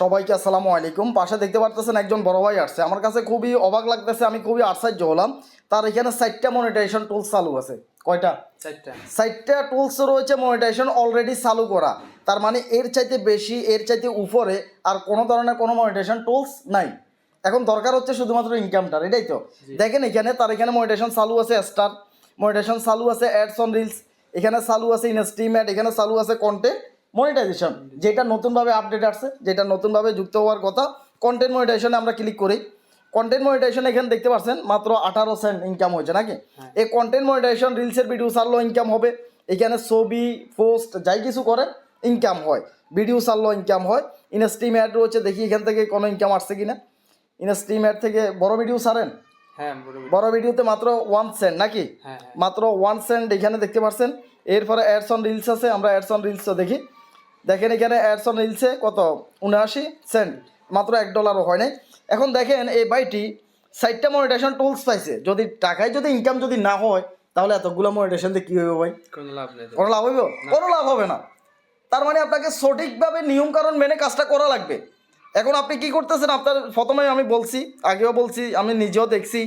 সবাইকে আসসালামু আলাইকুম। পাশে দেখতে পারতেছেন একজন বড় ভাই আসছে। আমার কাছে খুবই অবাক লাগতেছে আমি খুবই আশ্চর্য হলাম। তার এখানে সাইটটা মনিটাইজেশন টুলস চালু আছে। কয়টা? চারটা। সাইটটা টুলস রয়েছে মনিটাইজেশন অলরেডি চালু করা। তার মানে এর চাইতে বেশি এর চাইতে উপরে আর কোনো ধরনের কোনো মনিটাইজেশন টুলস নাই। এখন দরকার হচ্ছে শুধুমাত্র ইনকামটার এটাই তো। দেখেন এখানে তার এখানে মনিটাইজেশন চালু আছে স্টার মনিটাইজেশন চালু আছে অ্যাডস অন রিলস এখানে চালু আছে ইনস্ট্রিম অ্যাড এখানে চালু আছে কন্টেন্ট মনিটাইজেশন যেটা নতুনভাবে আপডেট আসছে যেটা নতুনভাবে যুক্ত হওয়ার কথা কন্টেন্ট মনিটাইজেশনে আমরা ক্লিক করি। কন্টেন্ট মনিটাইজেশন এখানে দেখতে পাচ্ছেন মাত্র আঠারো সেন্ট ইনকাম হয়েছে নাকি? এই কন্টেন্ট মনিটাইজেশন রিলসের ভিডিও ছাড়লো ইনকাম হবে। এখানে ছবি পোস্ট যাই কিছু করে ইনকাম হয়। ভিডিও ছাড়লো ইনকাম হয়। ইনস্ট্রিম অ্যাড রয়েছে দেখি এখান থেকে কোনো ইনকাম আসছে কিনা। ইনস্ট্রিম অ্যাড থেকে বড় ভিডিও ছাড়েন? হ্যাঁ বড় ভিডিওতে মাত্র ওয়ান সেন্ট নাকি? হ্যাঁ হ্যাঁ। মাত্র ওয়ান সেন্ট এখানে দেখতে পাচ্ছেন। এরপরে অ্যাডস অন রিলস আছে আমরা অ্যাডস অন রিলসও দেখি। দেখেন এখানে অ্যাডস অন রিলসে কত? উনআশি সেন্ট মাত্র এক ডলারও হয় নাই। এখন দেখেন এই বাইটি সাইটটা মনিটেশন টুলস পাইছে। যদি টাকায় যদি ইনকাম যদি না হয় তাহলে এতগুলো মনিটেশন দিয়ে কী হবে ভাই? কোনো লাভ নেই কোনো লাভ হইব? কোনো লাভ হবে না। তার মানে আপনাকে সঠিকভাবে নিয়মকানুন মেনে কাজটা করা লাগবে। এখন আপনি কি করতেছেন? আপনার প্রথমে আমি বলছি আগেও বলছি আমি নিজেও দেখছি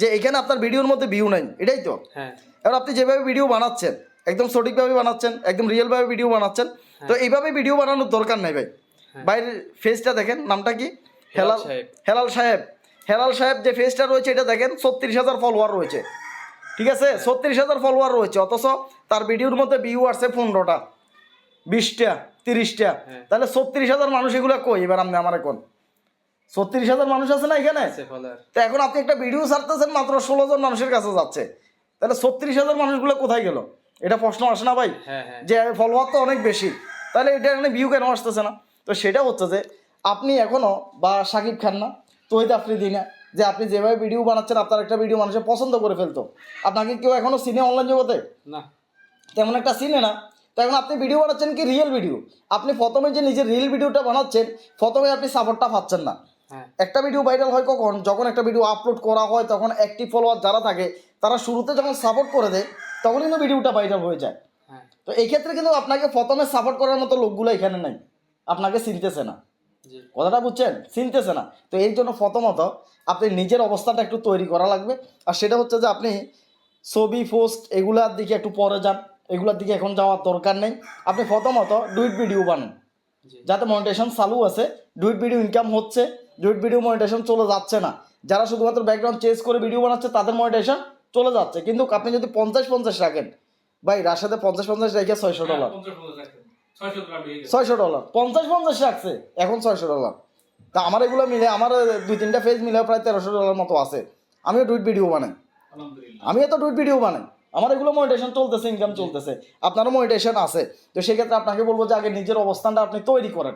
যে এখানে আপনার ভিডিওর মধ্যে ভিউ নাই। এটাই তো। হ্যাঁ। এবার আপনি যেভাবে ভিডিও বানাচ্ছেন একদম সঠিকভাবে বানাচ্ছেন একদম রিয়েলভাবে ভিডিও বানাচ্ছেন তো এইভাবে ভিডিও বানানোর দরকার নাই ভাই। বাইরের ফেসটা দেখেন নামটা কি? হেলাল হেলাল সাহেব। হেলাল সাহেব। যে ফেসটা রয়েছে এটা দেখেন ছত্রিশ হাজার ফলোয়ার রয়েছে। ঠিক আছে? ছত্রিশ হাজার ফলোয়ার রয়েছে অথচ তার ভিডিওর মধ্যে ভিউ আসছে পনেরোটা বিশটা তিরিশটা। হ্যাঁ। তাহলে ছত্রিশ হাজার মানুষ এগুলো কই? এবার আপনি আমার এখন ছত্রিশ হাজার মানুষ আছে না এখানে? তো এখন আপনি একটা ভিডিও ছাড়তেছেন মাত্র ষোলো জন মানুষের কাছে যাচ্ছে। তাহলে ছত্রিশ হাজার মানুষগুলো কোথায় গেল? এটা প্রশ্ন আসে না ভাই? হ্যাঁ হ্যাঁ। যে ফলোয়ার তো অনেক বেশি। তাহলে এটা এখানে ভিউ কেন আসতেছে না? তো সেটা হচ্ছে যে আপনি এখনও বা সাকিব খান না তহিদ আফ্রিদি না যে আপনি যেভাবে ভিডিও বানাচ্ছেন আপনার একটা ভিডিও মানুষের পছন্দ করে ফেলতো। আপনাকে কেউ এখনও সিনে অনলাইন জগতে? না। তেমন একটা সিনে না। তো এখন আপনি ভিডিও বানাচ্ছেন কি রিয়েল ভিডিও আপনি প্রথমে যে নিজের রিয়েল ভিডিওটা বানাচ্ছেন প্রথমে আপনি সাপোর্টটা পাচ্ছেন না। হ্যাঁ। একটা ভিডিও ভাইরাল হয় কখন? যখন একটা ভিডিও আপলোড করা হয় তখন অ্যাক্টিভ ফলোয়ার যারা থাকে তারা শুরুতে যখন সাপোর্ট করে দেয় তখন কিন্তু ভিডিওটা ভাইরাল হয়ে যায়। তো এই ক্ষেত্রে কিন্তু আপনাকে প্রথমে সাপোর্ট করার মতো লোকগুলো এখানে নাই। আপনাকে চিনতেছে না। কথাটা বুঝছেন? চিনতেছে না। তো এর জন্য প্রথমত আপনি নিজের অবস্থাটা একটু তৈরি করা লাগবে। আর সেটা হচ্ছে যে আপনি ছবি পোস্ট এগুলার দিকে একটু পরে যান। এগুলার দিকে এখন যাওয়ার দরকার নেই। আপনি প্রথমত ডুইট ভিডিও বানান। যাতে মনিটেশন চালু আছে। ডুইট ভিডিও ইনকাম হচ্ছে। ডুইট ভিডিও মনিটেশন চলে যাচ্ছে না। যারা শুধুমাত্র ব্যাকগ্রাউন্ড চেঞ্জ করে ভিডিও বানাচ্ছে তাদের মনিটেশন চলে যাচ্ছে। কিন্তু আপনি যদি পঞ্চাশ পঞ্চাশ রাখেন ভাই রাশাতে পঞ্চাশ পঞ্চাশ রেখে ছয়শো ডলার ছয়শো ডলার পঞ্চাশ পঞ্চাশ রাখছে এখন ছয়শো ডলার তা আমার এগুলো মিলে আমার দুই তিনটা ফেজ মিলে প্রায় তেরোশো ডলার মতো আছে। আমিও ডুইট ভিডিও বানাই। আমিও তো ডুইট ভিডিও বানাই। আমার এগুলো মনিটেশন চলতেছে ইনকাম চলতেছে। আপনারও মনিটেশন আছে। তো সেক্ষেত্রে আপনাকে বলব যে আগে নিজের অবস্থানটা আপনি তৈরি করেন।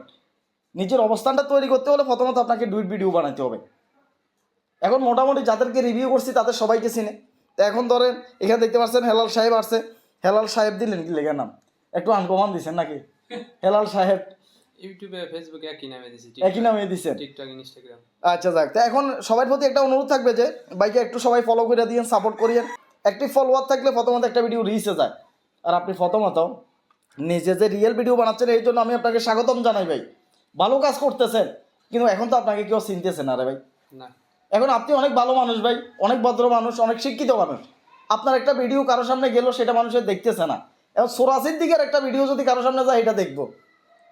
নিজের অবস্থানটা তৈরি করতে হলে প্রথমত আপনাকে ডুইট ভিডিও বানাতে হবে। এখন মোটামুটি যাদেরকে রিভিউ করছি তাদের সবাইকে চিনে। তো এখন ধরেন এখানে দেখতে পাচ্ছেন হেলাল সাহেব আসছে। হেলাল সাহেব দিলেন কি লেগে নাম? একটু আনকমান দিছেন নাকি? হেলাল সাহেব। ইউটিউবে ফেসবুকে একই নামে দিছি একই নামে দিছেন? TikTok Instagram. আচ্ছা যাক। তো এখন সবার প্রতি একটা অনুরোধ থাকবে যে বাইকে একটু সবাই ফলো করে দিয়েন সাপোর্ট করিয়েন। একটি ফলোয়ার থাকলে প্রথমত একটা ভিডিও রিচে যায়। আর আপনি প্রথমত নিজে যে রিয়েল ভিডিও বানাচ্ছেন এই জন্য আমি আপনাকে স্বাগতম জানাই ভাই। ভালো কাজ করতেছেন কিন্তু এখন তো আপনাকে কেউ চিনতেছে না রে ভাই। না। এখন আপনি অনেক ভালো মানুষ ভাই অনেক ভদ্র মানুষ অনেক শিক্ষিত মানুষ। আপনার একটা ভিডিও কারোর সামনে গেলো সেটা মানুষের দেখতেছে না। এবং সোরাসির দিকের একটা ভিডিও যদি কারোর সামনে যায় এটা দেখব।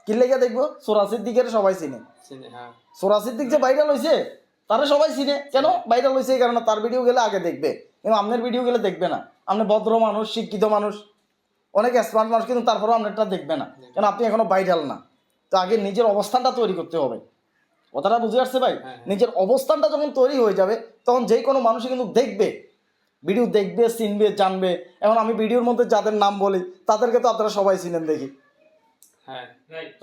কি লেগে দেখব? সোরাসির দিকের সবাই চিনে। হ্যাঁ। সোরাসির দিক যে ভাইরাল হয়েছে তারা সবাই চিনে। কেন? ভাইরাল হয়েছে এই কারণে তার ভিডিও গেলে আগে দেখবে। এবং আপনার ভিডিও গেলে দেখবে না। আপনি ভদ্র মানুষ শিক্ষিত মানুষ অনেক স্মার্ট মানুষ কিন্তু তারপরেও আপনারটা দেখবে না। কেন? আপনি এখনও ভাইরাল না। তো আগে নিজের অবস্থানটা তৈরি করতে হবে। কথাটা বুঝে আসছে ভাই? হ্যাঁ। নিজের অবস্থানটা যখন তৈরি হয়ে যাবে তখন যে কোনো মানুষই কিন্তু দেখবে। ভিডিও দেখবে চিনবে জানবে। এখন আমি ভিডিওর মধ্যে যাদের নাম বলি তাদেরকে তো আপনারা সবাই চিনেন দেখি। হ্যাঁ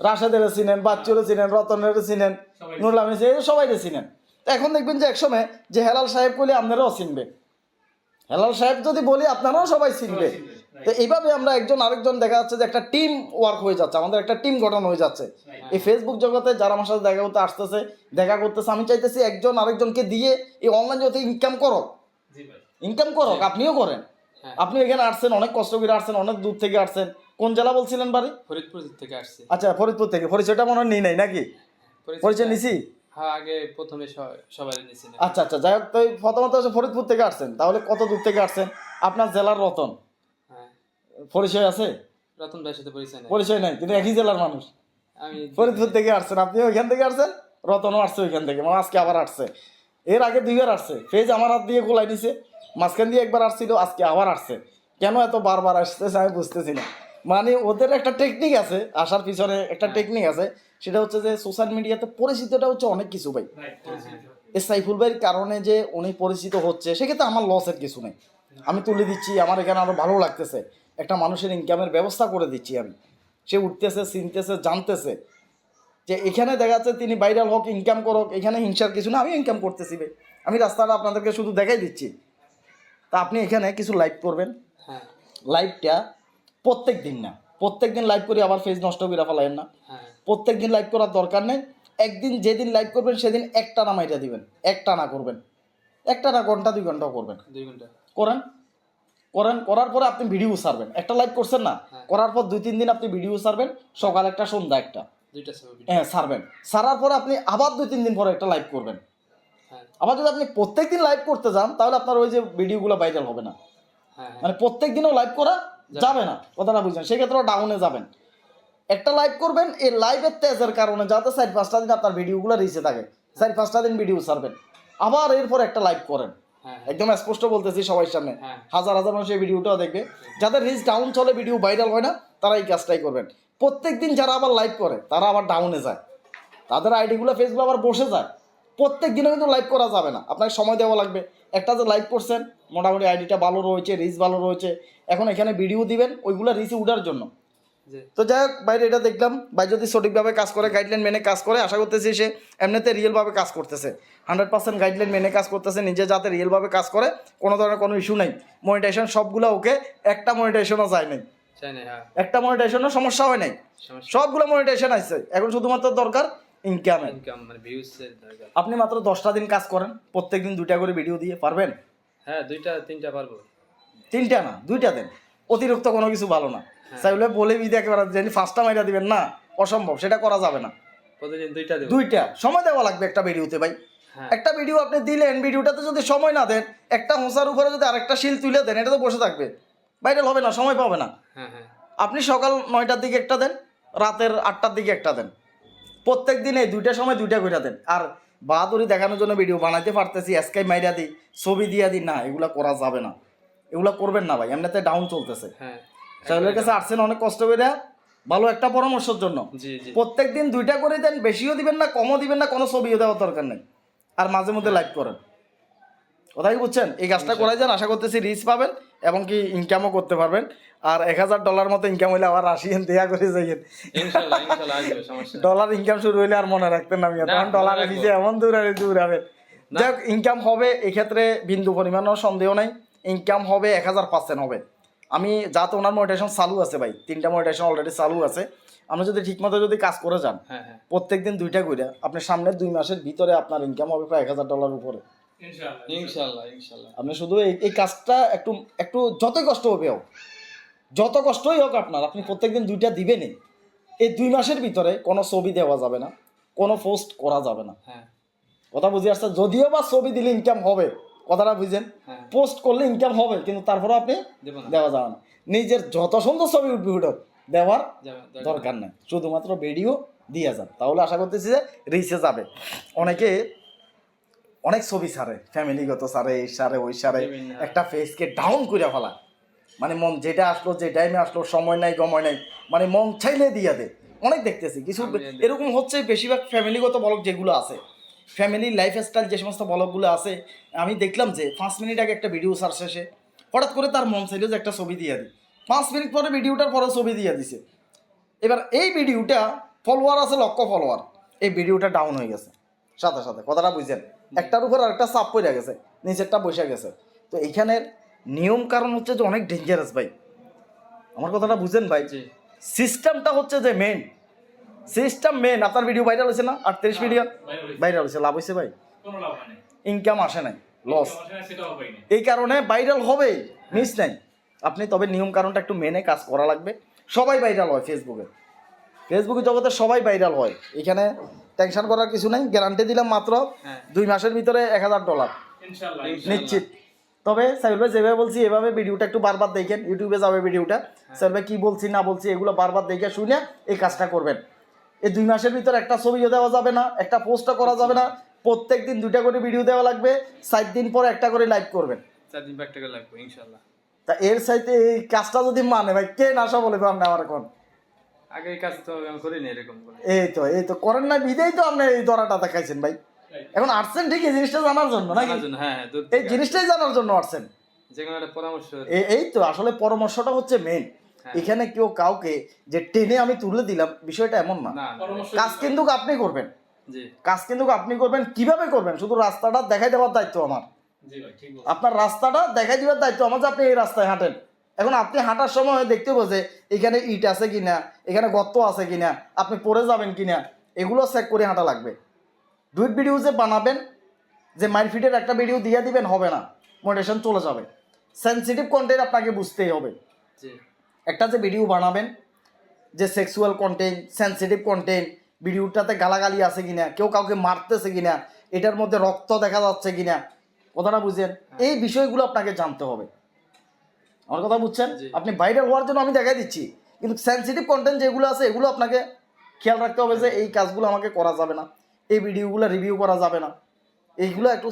রাশেদের চিনেন বাচ্চুরে চিনেন রতনের চিনেন নুরুল আমিন চিনেন সবাই চিনেন। তো এখন দেখবেন যে একসময় যে হেলাল সাহেব বলে আপনারাও চিনবে। হেলাল সাহেব যদি বলি আপনারাও সবাই চিনবে। তো এইভাবে আমরা একজন আরেকজন দেখা যাচ্ছে যে একটা টিম ওয়ার্ক হয়ে যাচ্ছে আমাদের একটা টিম গঠন হয়ে যাচ্ছে। এই ফেসবুক জগতে যারা আমার সাথে দেখা করতে আসতেছে দেখা করতেছে আমি চাইতেছি একজন আরেকজনকে দিয়ে এই অনলাইন জগতে ইনকাম করো ইনকাম করো আপনিও করেন। হ্যাঁ। আপনি এখানে আসছেন অনেক কষ্ট করে আসছেন অনেক দূর থেকে আসছেন। কোন জেলা বলছিলেন বাড়ি? ফরিদপুর থেকে আসছে। আচ্ছা ফরিদপুর থেকে। পরিচয়টা মনে নিই নাই নাকি? পরিচয় নিছি? হ্যাঁ আগে প্রথমে সবাই নিছি আচ্ছা আচ্ছা যাই হোক তো প্রথমত ফরিদপুর থেকে আসছেন। তাহলে কত দূর থেকে আসছেন? আপনার জেলার রতন। হ্যাঁ। পরিচয় আছে? রতন ভাইয়ের সাথে পরিচয় নেই। পরিচয় নাই কিন্তু একই জেলার মানুষ। আমি ফরিদপুর থেকে আসছেন। আপনিও ওইখান থেকে আসছেন? রতনও আসছে ওইখান থেকে। মানে আজকে আবার আসছে। এর আগে দুইবার আসছে। ফেজ আমার হাত দিয়ে গোলাই নিছে মাঝখান দিয়ে একবার আসছিল আজকে আবার আসছে। কেন এত বারবার আসতেছে আমি বুঝতেছি না। মানে ওদের একটা টেকনিক আছে আসার পিছনে একটা টেকনিক আছে সেটা হচ্ছে যে সোশ্যাল মিডিয়াতে পরিচিতটা হচ্ছে অনেক কিছু ভাই। এই সাইফুল ভাইয়ের কারণে যে উনি পরিচিত হচ্ছে সেক্ষেত্রে আমার লসের কিছু নেই। আমি তুলে দিচ্ছি আমার এখানে আরও ভালো লাগতেছে। একটা মানুষের ইনকামের ব্যবস্থা করে দিচ্ছি আমি। সে উঠতেছে চিনতেছে জানতেছে। যে এখানে দেখা যাচ্ছে তিনি ভাইরাল হোক ইনকাম করুক এখানে হিংসার কিছু না আমি ইনকাম করতেছি ভাই। আমি রাস্তাটা আপনাদেরকে শুধু দেখাই দিচ্ছি। তা আপনি এখানে কিছু লাইভ করবেন। হ্যাঁ। লাইভটা প্রত্যেক দিন না। প্রত্যেক দিন লাইভ করে আবার ফেস নষ্ট করে ফেলাইন না। হ্যাঁ। প্রত্যেক দিন লাইভ করার দরকার নেই। একদিন যেদিন লাইভ করবেন সেদিন একটা না মাইরা দিবেন। একটা না করবেন। একটা না ঘণ্টা দুই ঘন্টাও করবেন। দুই ঘণ্টা। করেন। করেন করার পরে আপনি ভিডিও সারবেন একটা লাইভ করছেন না? হ্যাঁ। করার পর দুই তিন দিন আপনি ভিডিও সারবেন সকাল একটা সন্ধ্যা একটা। হ্যাঁ সারবেন সারার পরে আপনি আবার দুই তিন দিন পরে একটা লাইভ করবেন। আবার যদি আপনি প্রত্যেক দিন লাইভ করতে যান তাহলে আপনার ওই যে ভিডিওগুলো ভাইরাল হবে না। হ্যাঁ হ্যাঁ। মানে প্রত্যেক দিনও লাইভ করা যাবে। না কথাটা বুঝছেন। সেক্ষেত্রেও ডাউনে যাবেন। একটা লাইভ করবেন এই লাইভের তেজের কারণে যাতে চার পাঁচটা দিন আপনার ভিডিওগুলো রিচে থাকে চার পাঁচটা দিন ভিডিও ছাড়বেন। আবার এরপর একটা লাইভ করেন। হ্যাঁ একদম স্পষ্ট বলতেছি সবাই সামনে। হ্যাঁ। হাজার হাজার মানুষ এই ভিডিওটাও দেখবে। যাদের রিচ ডাউন চলে ভিডিও ভাইরাল হয় না তারা এই কাজটাই করবেন। প্রত্যেক দিন যারা আবার লাইভ করে তারা আবার ডাউনে যায়। তাদের আইডিগুলো ফেসবুক আবার বসে যায়। প্রত্যেক দিনে কিন্তু লাইভ করা যাবে না। আপনাকে সময় দেওয়া লাগবে। একটা যে লাইভ করছেন মোটামুটি আইডিটা ভালো রয়েছে রিচ ভালো রয়েছে এখন এখানে ভিডিও দিবেন ওইগুলো রিচে উঠার জন্য। তো যাই হোক বাইরে এটা দেখলাম। ভাই যদি সঠিকভাবে কাজ করে গাইডলাইন মেনে কাজ করে আশা করতেছি সে এমনিতে রিয়েলভাবে কাজ করতেছে। হান্ড্রেড পার্সেন্ট গাইডলাইন মেনে কাজ করতেছে নিজে যাতে রিয়েলভাবে কাজ করে কোনো ধরনের কোনো ইস্যু নাই। মনিটাইজেশন সবগুলো ওকে একটা মনিটাইজেশনও যায় নাই। হ্যাঁ। একটা মনিটাইজেশনও সমস্যা হয় নাই। সবগুলো মনিটাইজেশন আসছে এখন শুধুমাত্র দরকার ইনকামের ইনকাম মানে ভিউজ এর দরকার আপনি মাত্র দশটা দিন কাজ করেন প্রত্যেক দিন দুইটা করে ভিডিও দিয়ে পারবেন? হ্যাঁ দুইটা তিনটা পারব। তিনটা না দুইটা দেন। অতিরিক্ত কোনো কিছু ভালো না। চাইলে বলে বিদে একেবারে যে ফার্স্টটা মাইরা দিবেন না অসম্ভব সেটা করা যাবে না। প্রতিদিন দুইটা দেবো। দুইটা সময় দেওয়া লাগবে একটা ভিডিওতে ভাই। হ্যাঁ। একটা ভিডিও আপনি দিলেন ভিডিওটাতে যদি সময় না দেন একটা হোঁসার উপরে যদি আরেকটা শিল তুলে দেন এটা তো বসে থাকবে। ভাইরাল হবে না সময় পাবে না। হ্যাঁ হ্যাঁ। আপনি সকাল নয়টার দিকে একটা দেন রাতের আটটার দিকে একটা দেন। প্রত্যেক দিন এই দুইটা সময় দুইটা করে দেন। আর বাহাদুরি দেখানোর জন্য ভিডিও বানাইতে পারতেছি এসকাই মাইরা দিই ছবি দিয়া দিই না এগুলা করা যাবে না। এগুলা করবেন না ভাই এমনিতে ডাউন চলতেছে। হ্যাঁ চাইলের কাছে আসছেন অনেক কষ্ট করে ভালো একটা পরামর্শের জন্য। জি জি। প্রত্যেক দিন দুইটা করে দেন বেশিও দিবেন না কমও দিবেন না কোনো ছবিও দেওয়ার দরকার নেই। আর মাঝে মধ্যে লাইক করেন। কথা কি বুঝছেন? এই কাজটা করাই যান? আশা করতেছি রিচ পাবেন এবং কি ইনকামও করতে পারবেন। আর এক হাজার ডলার মতো ইনকাম হইলে আবার আসিয়েন দেয়া করে যাইয়েন। ডলার ইনকাম শুরু হইলে আর মনে রাখতেন না না, তখন ডলারে। নিজে এমন দূরাবে দূরাবে যাই ইনকাম হবে এক্ষেত্রে বিন্দু পরিমাণও সন্দেহ নাই। ইনকাম হবে এক হাজার পার্সেন্ট হবে। আমি যা তো ওনার মোটিভেশন চালু আছে ভাই। তিনটা মোটিভেশন অলরেডি চালু আছে। আপনি যদি ঠিকমতো যদি কাজ করে যান হ্যাঁ হ্যাঁ। প্রত্যেক দিন দুইটা করে আপনি সামনের দুই মাসের ভিতরে আপনার ইনকাম হবে প্রায় এক হাজার ডলার উপরে। ইনশাআল্লাহ ইনশাআল্লাহ। আপনি শুধু এই কাজটা একটু একটু যতই কষ্ট হবে হোক যত কষ্টই হোক আপনার আপনি প্রত্যেকদিন দুইটা দিবেনই। এই দুই মাসের ভিতরে কোনো ছবি দেওয়া যাবে না কোনো পোস্ট করা যাবে না। হ্যাঁ। কথা বুঝে আসছে? যদিও বা ছবি দিলে ইনকাম হবে কথাটা বুঝেন? হ্যাঁ। পোস্ট করলে ইনকাম হবে কিন্তু তারপরে আপনি দেওয়া যাবে না। নিজের যত সুন্দর ছবি উঠবে উঠুক দেওয়ার দরকার নেই। শুধুমাত্র ভিডিও দিয়ে যান। তাহলে আশা করতেছি যে রিচে যাবে। অনেকে অনেক ছবি সারে ফ্যামিলিগত সারে এই সারে ওই সারে একটা ফেসকে ডাউন করে ফেলা। মানে মন যেটা আসলো যে টাইমে আসলো সময় নাই গময় নাই মানে মন চাইলে দিয়ে দে। অনেক দেখতেছি কিছু এরকম হচ্ছে বেশিরভাগ ফ্যামিলিগত বলক যেগুলো আছে। ফ্যামিলি লাইফস্টাইল যে সমস্ত ব্লগগুলো আছে আমি দেখলাম যে পাঁচ মিনিট আগে একটা ভিডিও সার শেষে হঠাৎ করে তার মন চাইলো যে একটা ছবি দিয়ে দিই। পাঁচ মিনিট পরে ভিডিওটার পরে ছবি দিয়ে দিছে। এবার এই ভিডিওটা ফলোয়ার আছে লক্ষ ফলোয়ার এই ভিডিওটা ডাউন হয়ে গেছে। সাথে সাথে কথাটা বুঝছেন? একটার উপর আরেকটা চাপ পড়ে গেছে নিচেরটা বসে গেছে। তো এইখানের নিয়ম কারণ হচ্ছে যে অনেক ডেঞ্জারাস ভাই। আমার কথাটা বুঝেন ভাই? সিস্টেমটা হচ্ছে যে মেন সিস্টেম মেন আপনার ভিডিও ভাইরাল হয়েছে না? আটত্রিশ ভিডিও ভাইরাল হয়েছে। লাভ হয়েছে ভাই? হয় ইনকাম আসে নাই। লস এই কারণে ভাইরাল হবে। মিস নাই। আপনি তবে নিয়ম কারণটা একটু মেনে কাজ করা লাগবে। সবাই ভাইরাল হয় ফেসবুকে ফেসবুকে জগতে সবাই ভাইরাল হয়। এখানে টেনশন করার কিছু নাই গ্যারান্টি দিলাম মাত্র হ্যাঁ। দুই মাসের ভিতরে এক হাজার ডলার নিশ্চিত। তবে সাইল ভাই যেভাবে বলছি এভাবে ভিডিওটা একটু বারবার দেখেন ইউটিউবে যাবে ভিডিওটা। সাইল ভাই কি বলছি না বলছি এগুলো বারবার দেখে শুনে এই কাজটা করবেন। এই দুই মাসের ভিতরে একটা ছবিও দেওয়া যাবে না একটা পোস্টও করা যাবে না প্রত্যেক দিন দুইটা করে ভিডিও দেওয়া লাগবে সাত দিন পর একটা করে লাইভ করবেন। চার দিন প্র্যাকটিক্যাল লাগবে ইনশাল্লাহ। তা এর সাইতে এই কাজটা যদি মানে ভাই কে নাশা বলে আপনি আমার এখন আগে কাজ তো আমি করিনি এরকম করে এই তো এই তো করেন না বিদেই তো আপনি এই দরাটা দেখাইছেন ভাই। এখন আসছেন ঠিক এই জিনিসটা জানার জন্য নাকি? হ্যাঁ হ্যাঁ এই জিনিসটাই জানার জন্য আসছেন। যে কোনো একটা পরামর্শ। এই তো আসলে পরামর্শটা হচ্ছে মেন হ্যাঁ। এখানে কেউ কাউকে যে টেনে আমি তুলে দিলাম বিষয়টা এমন না। কাজ কিন্তু আপনি করবেন। কাজ কিন্তু আপনি করবেন কীভাবে করবেন? শুধু রাস্তাটা দেখাই দেওয়ার দায়িত্ব আমার। জি ভাই ঠিক বলছেন। আপনার রাস্তাটা দেখাই দেওয়ার দায়িত্ব আমার যে আপনি এই রাস্তায় হাঁটেন। এখন আপনি হাঁটার সময় দেখতে যে এখানে ইট আছে কিনা এখানে গর্ত আছে কিনা আপনি পড়ে যাবেন কিনা এগুলো চেক করে হাঁটা লাগবে। ডুইট ভিডিও যে বানাবেন যে মাইনফিটের একটা ভিডিও দিয়ে দিবেন হবে না। মোটিভেশন চলে যাবে। সেন্সিটিভ কন্টেন্ট আপনাকে বুঝতেই হবে। একটা যে ভিডিও বানাবেন যে সেক্সুয়াল কন্টেন্ট সেন্সিটিভ কন্টেন্ট ভিডিওটাতে গালাগালি আছে কিনা কেউ কাউকে মারতেছে কিনা এটার মধ্যে রক্ত দেখা যাচ্ছে কিনা কথাটা বুঝছেন এই বিষয়গুলো আপনাকে জানতে হবে। আমার কথা বুঝছেন? আপনি ভাইরাল হওয়ার জন্য আমি দেখাই দিচ্ছি। কিন্তু সেন্সিটিভ কন্টেন্ট যেগুলো আছে এগুলো আপনাকে খেয়াল রাখতে হবে যে এই কাজগুলো আমাকে করা যাবে না। এই ভিডিওগুলো রিভিউ করা যাবে না। এইগুলো একটু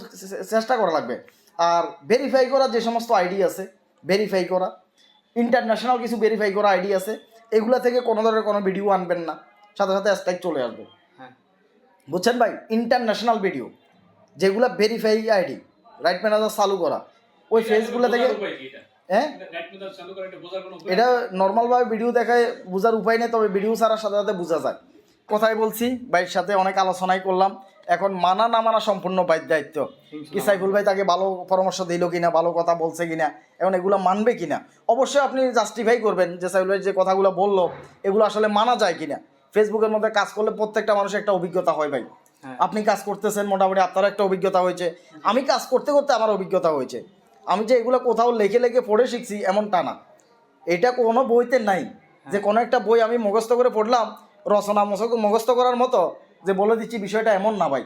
চেষ্টা করা লাগবে। আর ভেরিফাই করা যে সমস্ত আইডি আছে ভেরিফাই করা। ইন্টারন্যাশনাল কিছু ভেরিফাই করা আইডি আছে এগুলো থেকে কোনো ধরনের কোনো ভিডিও আনবেন না। সাথে সাথে স্ট্রাইক চলে আসবে। হ্যাঁ। বুঝছেন ভাই? ইন্টারন্যাশনাল ভিডিও যেগুলো ভেরিফাই আইডি রাইট ম্যানেজার চালু করা। ওই ফেসগুলো থেকে হ্যাঁ? এটা নর্মালভাবে ভিডিও দেখায় বোঝার উপায় নেই তবে ভিডিও ছাড়ার সাথে সাথে বোঝা যায়। কথাই বলছি ভাইয়ের সাথে অনেক আলোচনাই করলাম। এখন মানা না মানা সম্পূর্ণ বাইর দায়িত্ব। কি সাইফুল ভাই তাকে ভালো পরামর্শ দিল কিনা ভালো কথা বলছে কিনা এখন এগুলো মানবে কিনা? অবশ্যই আপনি জাস্টিফাই করবেন যে সাইফুল ভাই যে কথাগুলো বলল এগুলো আসলে মানা যায় কিনা? ফেসবুকের মধ্যে কাজ করলে প্রত্যেকটা মানুষের একটা অভিজ্ঞতা হয় ভাই। হ্যাঁ। আপনি কাজ করতেছেন মোটামুটি আপনার একটা অভিজ্ঞতা হয়েছে। আমি কাজ করতে করতে আমার অভিজ্ঞতা হয়েছে। আমি যে এগুলো কোথাও লেখে লেখে পড়ে শিখছি এমনটা না। এটা কোনো বইতে নাই। যে কোনো একটা বই আমি মুখস্থ করে পড়লাম রচনা মুখস্থ করার মতো যে বলে দিচ্ছি বিষয়টা এমন না ভাই।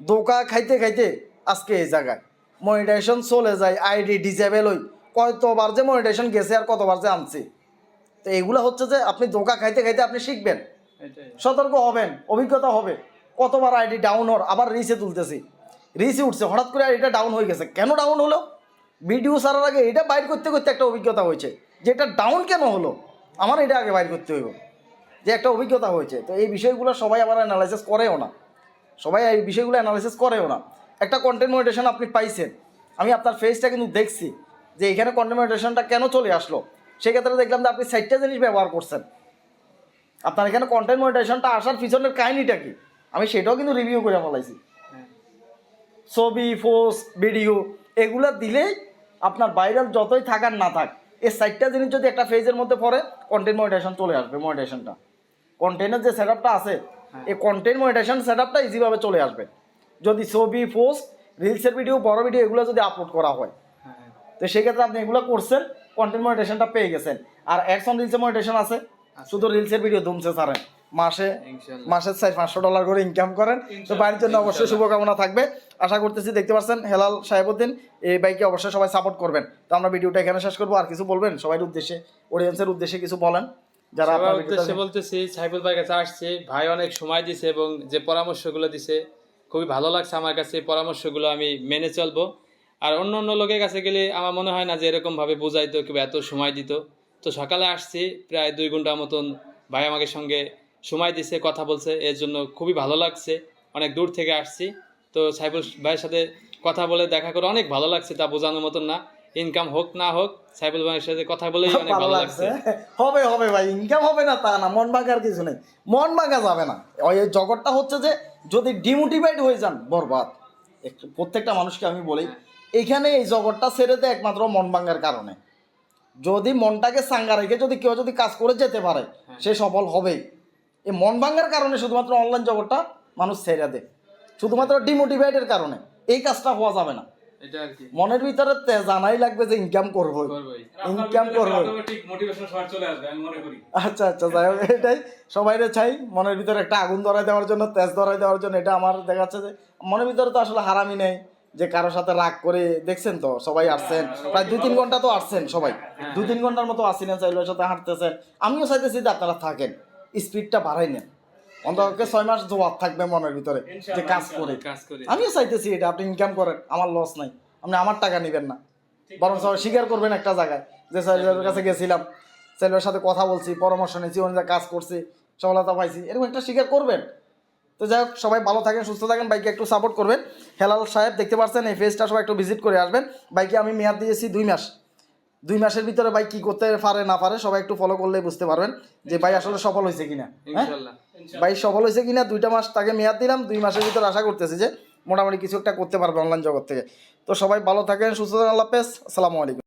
দোকা খাইতে খাইতে আজকে এই জায়গায়। মনিটাইজেশন চলে যায় আইডি ডিজেবেল হই। কতবার যে মনিটাইজেশন গেছে আর কতবার যে আনছি। তো এগুলো হচ্ছে যে আপনি দোকা খাইতে খাইতে আপনি শিখবেন। সতর্ক হবেন অভিজ্ঞতা হবে। কতবার আইডি ডাউন হওয়ার আবার রিসে তুলতেছি। রিসে উঠছে হঠাৎ করে আইডিটা ডাউন হয়ে গেছে। কেন ডাউন হলো? ভিডিও ছাড়ার আগে এটা বাইর করতে করতে একটা অভিজ্ঞতা হয়েছে। যে এটা ডাউন কেন হলো? আমার এটা আগে বাইর করতে হইব। যে একটা অভিজ্ঞতা হয়েছে। তো এই বিষয়গুলো সবাই আবার অ্যানালাইসিস করেও না। সবাই এই বিষয়গুলো অ্যানালাইসিস করেও না। একটা কন্টেন্ট মনিটেশন আপনি পাইছেন। আমি আপনার ফেসটা কিন্তু দেখছি যে এখানে কন্টেন্ট মনিটেশনটা কেন চলে আসলো? সেক্ষেত্রে দেখলাম যে আপনি সাইটটা জিনিস ব্যবহার করছেন। আপনার এখানে কন্টেন্ট মনিটাইজেশনটা আসার পিছনের কাহিনিটা কি? আমি সেটাও কিন্তু রিভিউ করে ফেলাইছি। হ্যাঁ। ছবি পোস্ট ভিডিও এগুলো দিলেই আপনার ভাইরাল যতই থাকার না থাক এই সাইটটা জিনিস যদি একটা ফেজের মধ্যে পড়ে কন্টেন্ট মনিটাইজেশন চলে আসবে মনিটাইজেশনটা কন্টেন্টের যে সেট আছে এই কন্টেন্ট মনিটাইজেশন সেট আপটা ইজিভাবে চলে আসবে। যদি ছবি পোস্ট রিলসের ভিডিও বড় ভিডিও এগুলো যদি আপলোড করা হয় হ্যাঁ। হ্যাঁ। তো সেক্ষেত্রে আপনি এগুলো করছেন কন্টেন্ট মনিটেশনটা পেয়ে গেছেন। আর অ্যাডস অন রিলসে মনিটেশন আছে শুধু রিলসের ভিডিও ধুমছে সারেন মাসে মাসে চার পাঁচশো ডলার করে ইনকাম করেন। তো বাড়ির জন্য অবশ্যই শুভকামনা থাকবে। আশা করতেছি দেখতে পাচ্ছেন হেলাল সাহেবুদ্দিন এই বাইকে অবশ্যই সবাই সাপোর্ট করবেন। তো আমরা ভিডিওটা এখানে শেষ করব। আর কিছু বলবেন? সবাই উদ্দেশ্যে অডিয়েন্সের উদ্দেশ্যে কিছু বলেন। যারা আপনার উদ্দেশ্যে বলতেছি সাইফুল ভাই কাছে আসছে। ভাই অনেক সময় দিছে এবং যে পরামর্শগুলো দিছে খুবই ভালো লাগছে আমার কাছে এই পরামর্শগুলো আমি মেনে চলবো। আর অন্য অন্য লোকের কাছে গেলে আমার মনে হয় না যে এরকম ভাবে বুঝাইতো কিংবা এত সময় দিত। তো সকালে আসছি প্রায় দুই ঘণ্টা মতন ভাই আমাকে সঙ্গে সময় দিছে কথা বলছে এর জন্য খুবই ভালো লাগছে। অনেক দূর থেকে আসছি। তো সাইফুল ভাইয়ের সাথে কথা বলে দেখা করে অনেক ভালো লাগছে তা বোঝানোর মতন না। ইনকাম হোক না হোক সাইফুল ভাইয়ের সাথে কথা বলেই অনেক ভালো লাগছে। লাগছে। হবে হবে ভাই ইনকাম হবে না তা না মন ভাঙার কিছু নেই। মন ভাঙা যাবে না। ওই জগৎটা হচ্ছে যে যদি ডিমোটিভেট হয়ে যান বরবাদ। প্রত্যেকটা মানুষকে আমি বলি এখানে এই জগৎটা ছেড়ে দেয় একমাত্র মন ভাঙার কারণে। যদি মনটাকে সাঙ্গা রেখে যদি কেউ যদি কাজ করে যেতে পারে সে সফল হবেই। এই মন ভাঙার কারণে শুধুমাত্র অনলাইন জগৎটা মানুষ ছেড়ে দেয়। শুধুমাত্র ডিমোটিভেটের কারণে। এই কাজটা হওয়া যাবে না। এটা আর কি। মনের ভিতরে তে- জানাই লাগবে যে ইনকাম করব। ইনকাম করব অটোমেটিক মোটিভেশন সবার চলে আসবে আমি মনে করি। আচ্ছা আচ্ছা যাই হোক এটাই। সবাই চাই মনের ভিতরে একটা আগুন ধরাই দেওয়ার জন্য তেজ ধরাই দেওয়ার জন্য। এটা আমার দেখা যাচ্ছে যে মনের ভিতরে তো আসলে হারামি নেই যে কারোর সাথে রাগ করে দেখছেন তো? সবাই আসছেন। প্রায় দু তিন ঘণ্টা তো আসছেন সবাই। দু তিন ঘণ্টার মতো আসিলেন চাইলের সাথে হাঁটতেছেন। আমিও চাইতেছি যে আপনারা থাকেন। স্পিডটা বাড়াই নেন। অন্তত ছয় মাস জবাব থাকবে মনের ভিতরে যে কাজ করে। আমিও চাইতেছি এটা আপনি ইনকাম করেন আমার লস নাই। আপনি আমার টাকা নেবেন না। বরং স্বীকার করবেন একটা জায়গায় যে স্যারের কাছে গেছিলাম স্যারের সাথে কথা বলছি পরামর্শ নিয়েছি অনুযায়ী কাজ করছি সফলতা পাইছি এরকম একটা স্বীকার করবেন। তো যাই হোক সবাই ভালো থাকেন সুস্থ থাকেন বাইকে একটু সাপোর্ট করবেন। হেলাল সাহেব দেখতে পাচ্ছেন এই ফেসটা সবাই একটু ভিজিট করে আসবেন। বাইকে আমি মেয়াদ দিয়েছি দুই মাস। দুই মাসের ভিতরে ভাই কি করতে পারে না পারে সবাই একটু ফলো করলে বুঝতে পারবেন যে ভাই আসলে সফল হয়েছে কিনা হ্যাঁ? ভাই সফল হয়েছে কিনা দুইটা মাস তাকে মেয়াদ দিলাম দুই মাসের ভিতরে আশা করতেছি যে মোটামুটি কিছু একটা করতে পারবে অনলাইন জগৎ থেকে। তো সবাই ভালো থাকেন সুস্থ থাকেন আল্লাহ হাফেজ আসসালামু আলাইকুম।